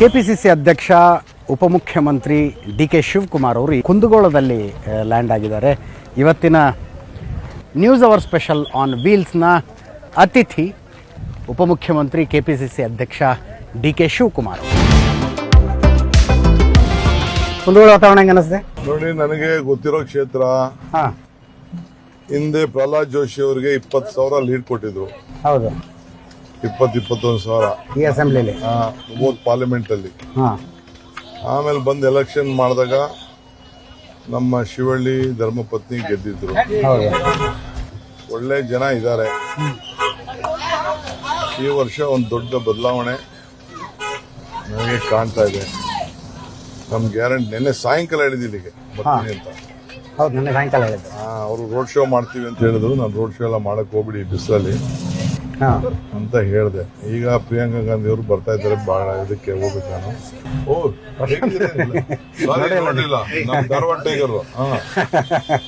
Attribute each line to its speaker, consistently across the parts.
Speaker 1: K P C C ಅಧ್ಯಕ್ಷ ಉಪಮುಖ್ಯಮಂತ್ರಿ D K Shivakumar ಅವರು ಈ ಕುಂದಗೋಳದಲ್ಲಿ ಲ್ಯಾಂಡ್ ಆಗಿದ್ದಾರೆ. ಇವತ್ತಿನ ನ್ಯೂಸ್ ಅವರ್ ಸ್ಪೆಷಲ್ ಆನ್ ವೀಲ್ಸ್ನ ಅತಿಥಿ ಉಪಮುಖ್ಯಮಂತ್ರಿ ಕೆ ಪಿ ಸಿ ಸಿ ಅಧ್ಯಕ್ಷ ಡಿ ಕೆ ಶಿವಕುಮಾರ್ ಕುಂದಗೋಳ ವಾತಾವರಣ ಹೆಂಗೆ ಅನಿಸ್ದೆ
Speaker 2: ನೋಡಿ ನನಗೆ ಗೊತ್ತಿರೋ ಕ್ಷೇತ್ರ
Speaker 1: ಹಾಂ.
Speaker 2: ಹಿಂದೆ ಪ್ರಹ್ಲಾದ್ ಜೋಶಿ ಅವರಿಗೆ ಇಪ್ಪತ್ತು ಸಾವಿರ ಲೀಡ್ ಕೊಟ್ಟಿದ್ರು.
Speaker 1: ಹೌದು.
Speaker 2: ಇಪ್ಪತ್ತು ಇಪ್ಪತ್ತೊಂದು ಸಾವಿರ
Speaker 1: ಈ ಅಸೆಂಬ್ಲಿಲಿ?
Speaker 2: ಪಾರ್ಲಿಮೆಂಟಲ್ಲಿ ಪಾರ್ಲಿಮೆಂಟ್ ಅಲ್ಲಿ
Speaker 1: ಹಾಂ.
Speaker 2: ಆಮೇಲೆ ಬಂದು ಎಲೆಕ್ಷನ್ ಮಾಡಿದಾಗ ನಮ್ಮ ಶಿವಳ್ಳಿ ಧರ್ಮಪತ್ನಿ ಗೆದ್ದಿದ್ರು.
Speaker 1: ಹೌದು.
Speaker 2: ಒಳ್ಳೆ ಜನ ಇದ್ದಾರೆ ಈ ವರ್ಷ ಒಂದು ದೊಡ್ಡ ಬದಲಾವಣೆ ನನಗೆ ಕಾಣ್ತಾ ಇದೆ. ನಮ್ ಗ್ಯಾರಂಟಿ ನಿನ್ನೆ ಸಾಯಂಕಾಲ ಹೇಳಿದ ಇಲ್ಲಿಗೆ. ಬರ್ತೀನಿ ಅಂತ.
Speaker 1: ಹೌದು ನನ್ನ ಸಾಯಂಕಾಲ ಹೇಳಿದ್ದು.
Speaker 2: ಅವರು ರೋಡ್ ಶೋ ಮಾಡ್ತೀವಿ ಅಂತ ಹೇಳಿದ್ರು. ನಾನು ರೋಡ್ ಶೋ ಎಲ್ಲ ಮಾಡಕ್ ಹೋಗ್ಬಿಡಿ ಬಿಸಿಲಲ್ಲಿ. ಅಂತ ಹೇಳಿದೆ. ಈಗ ಪ್ರಿಯಾಂಕಾ ಗಾಂಧಿ ಅವರು ಬರ್ತಾ ಇದ್ದಾರೆ ಬಹಳ ಇದಕ್ಕೆ ಹೋಗ್ಬೇಕು ನಾನು. ಓ ಹೇಗಿದ್ದೀರಾ? Sorry, ನೋಡ್ಲಿಲ್ಲ. ನಮ್ ಧಾರವಾಡ ಟೈಗರ್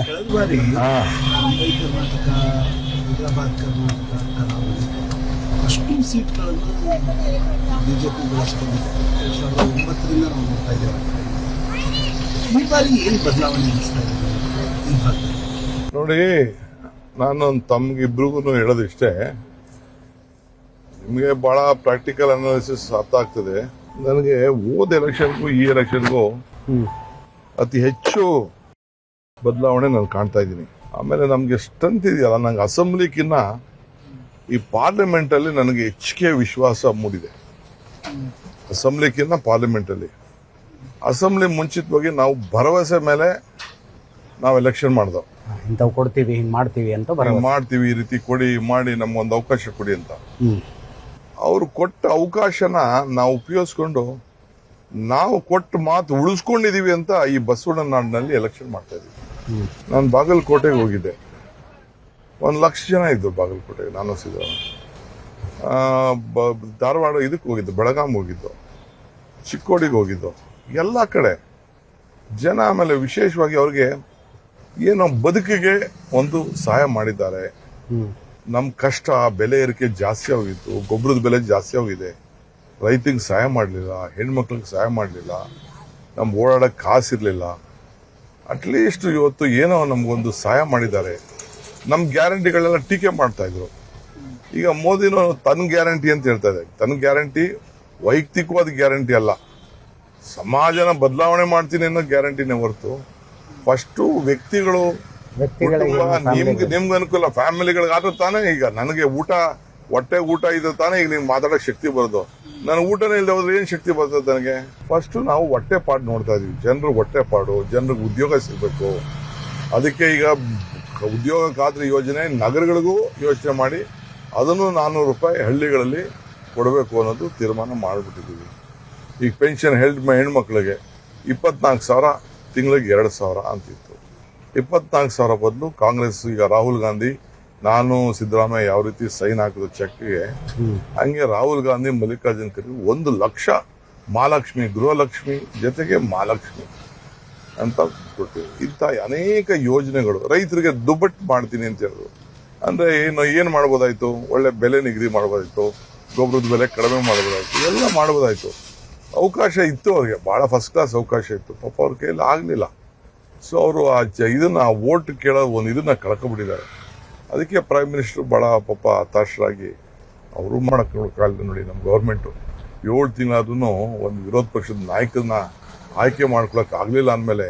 Speaker 3: ಕಳೆದ ಬಾರಿ ಮುಂಬೈ ಕರ್ನಾಟಕ ಹೈದರಾಬಾದ್ ಕರ್ನಾಟಕ ಕರಾವಳಿ ಅಷ್ಟು ಸೀಟ್ಗಳನ್ನು ಬಿಜೆಪಿ ಗಳಿಸ್ಕೊಂಡಿದೆ ಎರಡ್ ಸಾವಿರದ ಒಂಬತ್ತರಿಂದ ನಾವು ನೋಡ್ತಾ ಇದ್ದೇವೆ. ಈ ಬಾರಿ ಏನು ಬದಲಾವಣೆ ಅನಿಸ್ತಾ ಇದೆ? ಈ ಭಾಗದಲ್ಲಿ
Speaker 2: ನೋಡಿ ನಾನು ತಮ್ಗಿಬ್ರಿಗೂ ಹೇಳೋದಿಷ್ಟೇ ನಿಮಗೆ ಬಹಳ ಪ್ರಾಕ್ಟಿಕಲ್ ಅನಾಲಿಸಿಸ್ ಅರ್ಥ ಆಗ್ತದೆ. ನನಗೆ ಹೋದ ಎಲೆಕ್ಷನ್ಗೂ ಈ ಎಲೆಕ್ಷನ್ಗೂ ಅತಿ ಹೆಚ್ಚು ಬದಲಾವಣೆ ನಾನು ಕಾಣ್ತಾ ಇದ್ದೀನಿ. ಆಮೇಲೆ ನಮ್ಗೆ ಸ್ಟ್ರೆಂತ್ ಇದೆಯಲ್ಲ ನಂಗೆ ಅಸೆಂಬ್ಲಿಕ್ಕಿನ್ನ ಈ ಪಾರ್ಲಿಮೆಂಟ್ ಅಲ್ಲಿ ನನಗೆ ಹೆಚ್ಚಿಗೆ ವಿಶ್ವಾಸ ಮೂಡಿದೆ. ಅಸೆಂಬ್ಲಿಕ್ಕಿನ್ನ ಪಾರ್ಲಿಮೆಂಟ್ ಅಲ್ಲಿ. ಅಸೆಂಬ್ಲಿ ಮುಂಚಿತವಾಗಿ ನಾವು ಭರವಸೆ ಮೇಲೆ ನಾವು ಎಲೆಕ್ಷನ್ ಮಾಡ್ದೋ.
Speaker 1: ಇಂಥವು ಕೊಡ್ತೀವಿ ಹಿಂಗೆ ಮಾಡ್ತೀವಿ ಅಂತ
Speaker 2: ಮಾಡ್ತೀವಿ ಈ ರೀತಿ ಕೊಡಿ ಮಾಡಿ ನಮ್ಗೊಂದು ಅವಕಾಶ ಕೊಡಿ ಅಂತ. ಅವರು ಕೊಟ್ಟ ಅವಕಾಶನ ನಾವು ಉಪಯೋಗಿಸ್ಕೊಂಡು, ನಾವು ಕೊಟ್ಟ ಮಾತು ಉಳಿಸ್ಕೊಂಡಿದೀವಿ ಅಂತ ಈ ಬಸವಣ್ಣ ನಾಡಿನಲ್ಲಿ ಎಲೆಕ್ಷನ್ ಮಾಡ್ತಾ
Speaker 1: ಹ್ಞೂ
Speaker 2: ನಾನು ಬಾಗಲಕೋಟೆಗೆ ಹೋಗಿದ್ದೆ. ಒಂದು ಲಕ್ಷ ಜನ ಇದ್ದು ಬಾಗಲಕೋಟೆಗೆ, ನಾನು ಬ- ಧಾರವಾಡ ಇದಕ್ಕೆ ಹೋಗಿದ್ದು, ಬೆಳಗಾಂ ಹೋಗಿದ್ದು, ಚಿಕ್ಕೋಡಿಗೆ ಹೋಗಿದ್ದು, ಎಲ್ಲ ಕಡೆ. ಜನ ಆಮೇಲೆ ವಿಶೇಷವಾಗಿ ಅವ್ರಿಗೆ ಏನೋ ಬದುಕಿಗೆ ಒಂದು ಸಹಾಯ ಮಾಡಿದ್ದಾರೆ. ನಮ್ಮ ಕಷ್ಟ ಬೆಲೆ ಏರಿಕೆ ಜಾಸ್ತಿ ಆಗಿತ್ತು ಗೊಬ್ಬರದ ಬೆಲೆ ಜಾಸ್ತಿ ಆಗಿದೆ. ರೈತಂಗೆ ಸಹಾಯ ಮಾಡಲಿಲ್ಲ, ಹೆಣ್ಮಕ್ಳಿಗೆ ಸಹಾಯ ಮಾಡಲಿಲ್ಲ ನಮ್ಗೆ ಓಡಾಡಕ್ಕೆ ಕಾಸಿರಲಿಲ್ಲ ಅಟ್ಲೀಸ್ಟ್ ಇವತ್ತು ಏನೋ ನಮ್ಗೊಂದು ಸಹಾಯ ಮಾಡಿದ್ದಾರೆ. ನಮ್ಮ ಗ್ಯಾರಂಟಿಗಳೆಲ್ಲ ಟೀಕೆ ಮಾಡ್ತಾ ಇದ್ರು. ಈಗ ಮೋದಿನೂ ತನ್ನ ಗ್ಯಾರಂಟಿ ಅಂತ ಹೇಳ್ತಾ ತನ್ನ ಗ್ಯಾರಂಟಿ ವೈಯಕ್ತಿಕವಾದ ಗ್ಯಾರಂಟಿ ಅಲ್ಲ. ಸಮಾಜನ ಬದಲಾವಣೆ ಮಾಡ್ತೀನಿ ಅನ್ನೋ ಗ್ಯಾರಂಟಿನೇ ಹೊರತು, ಫಸ್ಟು ವ್ಯಕ್ತಿಗಳು
Speaker 1: ವ್ಯಕ್ತಿಗಳಿಗೆ
Speaker 2: ನಿಮ್ಗೆ ನಿಮ್ಗೆ ಅನುಕೂಲ ಫ್ಯಾಮಿಲಿಗಳಿಗಾದ್ರೂ ತಾನೇ ಈಗ ನನಗೆ ಊಟ ಹೊಟ್ಟೆ ಊಟ ಇದ್ರೆ ತಾನೇ ಈಗ ನಿಮ್ಗೆ ಮಾತಾಡಕ್ ಶಕ್ತಿ ಬರೋದು. ನಾನು ಊಟನೇ ಇಲ್ಲದೆ ಹೋದ್ರೆ ಏನ್ ಶಕ್ತಿ ಬರ್ತದೆ ನನಗೆ ಫಸ್ಟ್ ನಾವು ಹೊಟ್ಟೆ ಪಾಡು ನೋಡ್ತಾ ಇದೀವಿ. ಜನರು ಹೊಟ್ಟೆ ಪಾಡು ಜನರಿಗೆ ಉದ್ಯೋಗ ಸಿಗಬೇಕು. ಅದಕ್ಕೆ ಈಗ ಉದ್ಯೋಗ ಖಾತ್ರಿ ಯೋಜನೆ ನಗರಗಳಿಗೂ ಯೋಚನೆ ಮಾಡಿ ಅದನ್ನು ನಾನ್ನೂರು ರೂಪಾಯಿ ಹಳ್ಳಿಗಳಲ್ಲಿ ಕೊಡಬೇಕು ಅನ್ನೋದು ತೀರ್ಮಾನ ಮಾಡಿಬಿಟ್ಟಿದ್ದೀವಿ. ಈಗ ಪೆನ್ಷನ್ ಹೆಲ್ಡ್ ಹೆಣ್ಮಕ್ಳಿಗೆ ಇಪ್ಪತ್ನಾಲ್ಕು ಸಾವಿರ ತಿಂಗಳಿಗೆ ಎರಡು ಸಾವಿರ ಅಂತಿತ್ತು. ಇಪ್ಪತ್ನಾಲ್ಕು ಸಾವಿರ ಬದಲು ಕಾಂಗ್ರೆಸ್ ಈಗ ರಾಹುಲ್ ಗಾಂಧಿ, ನಾನು ಸಿದ್ದರಾಮಯ್ಯ ಯಾವ ರೀತಿ ಸೈನ್ ಹಾಕಿದ ಚೆಕ್ಗೆ, ಹಂಗೆ ರಾಹುಲ್ ಗಾಂಧಿ, ಮಲ್ಲಿಕಾರ್ಜುನ್ ಖರ್ಗೆ ಒಂದು ಲಕ್ಷ ಮಹಾಲಕ್ಷ್ಮಿ, ಗೃಹಲಕ್ಷ್ಮಿ ಜೊತೆಗೆ ಮಹಾಲಕ್ಷ್ಮಿ ಅಂತ ಕೊಟ್ಟಿವಿ ಇಂಥ ಅನೇಕ ಯೋಜನೆಗಳು, ರೈತರಿಗೆ ದುಬ್ಬಟ್ಟು ಮಾಡ್ತೀನಿ ಅಂತ ಹೇಳಿದ್ರು. ಅಂದರೆ ಏನು ಏನು ಮಾಡ್ಬೋದಾಯ್ತು? ಒಳ್ಳೆ ಬೆಲೆ ನಿಗದಿ ಮಾಡ್ಬೋದಾಯ್ತು, ಗೊಬ್ಬರದ ಬೆಲೆ ಕಡಿಮೆ ಮಾಡ್ಬೋದಾಯ್ತು, ಎಲ್ಲ ಮಾಡ್ಬೋದಾಯ್ತು. ಅವಕಾಶ ಇತ್ತು ಅವ್ರಿಗೆ, ಭಾಳ ಫಸ್ಟ್ ಕ್ಲಾಸ್ ಅವಕಾಶ ಇತ್ತು. ಪಾಪ ಅವ್ರ ಕೈಯಲ್ಲಿ ಆಗ್ಲಿಲ್ಲ. ಸೊ ಅವರು ಆ ಇದನ್ನು ವೋಟ್ ಕೇಳೋ ಒಂದು ಇದನ್ನು ಕಳ್ಕೊಬಿಟ್ಟಿದ್ದಾರೆ. ಅದಕ್ಕೆ ಪ್ರೈಮ್ ಮಿನಿಸ್ಟರ್ ಬಹಳ ಪಾಪ ಹತಾಶರಾಗಿ ಅವರು ಮಾಡಕ್ ಕಾಲದ ನೋಡಿ ನಮ್ಮ ಗೌರ್ಮೆಂಟು ಏಳು ತಿಂಗಳಾದ್ರೂ ಒಂದು ವಿರೋಧ ಪಕ್ಷದ ನಾಯಕನ ಆಯ್ಕೆ ಮಾಡ್ಕೊಳಕ್ ಆಗಲಿಲ್ಲ ಅಂದಮೇಲೆ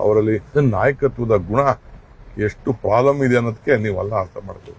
Speaker 2: ಅವರಲ್ಲಿ ನಾಯಕತ್ವದ ಗುಣ ಎಷ್ಟು ಪ್ರಾಬ್ಲಮ್ ಇದೆ ಅನ್ನೋದಕ್ಕೆ ನೀವೆಲ್ಲ ಅರ್ಥ ಮಾಡ್ತೀವಿ